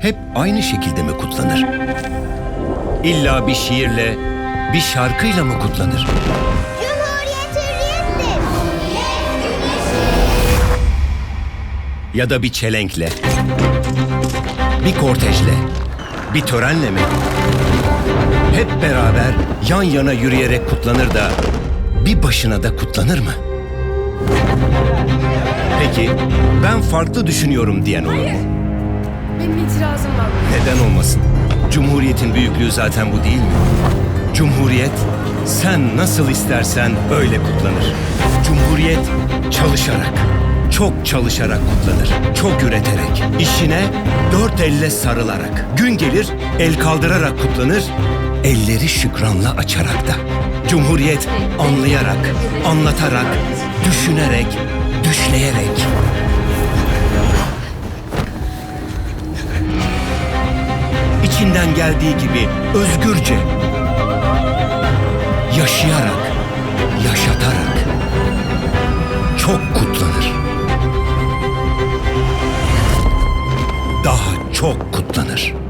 hep aynı şekilde mi kutlanır? İlla bir şiirle, bir şarkıyla mı kutlanır? Cumhuriyet hürriyettir. Ya da bir çelenkle, bir kortejle, bir törenle mi? Hep beraber yan yana yürüyerek kutlanır da bir başına da kutlanır mı? Peki ben farklı düşünüyorum diyen olur mu? Benim itirazım var. Neden olmasın? Cumhuriyetin büyüklüğü zaten bu değil mi? Cumhuriyet sen nasıl istersen öyle kutlanır. Cumhuriyet çalışarak, çok çalışarak kutlanır. Çok üreterek, işine dört elle sarılarak. Gün gelir el kaldırarak kutlanır, elleri şükranla açarak da. Cumhuriyet anlayarak, anlatarak, düşünerek, düşleyerek. içinden geldiği gibi özgürce yaşayarak, yaşatarak çok kutlanır. Daha çok kutlanır.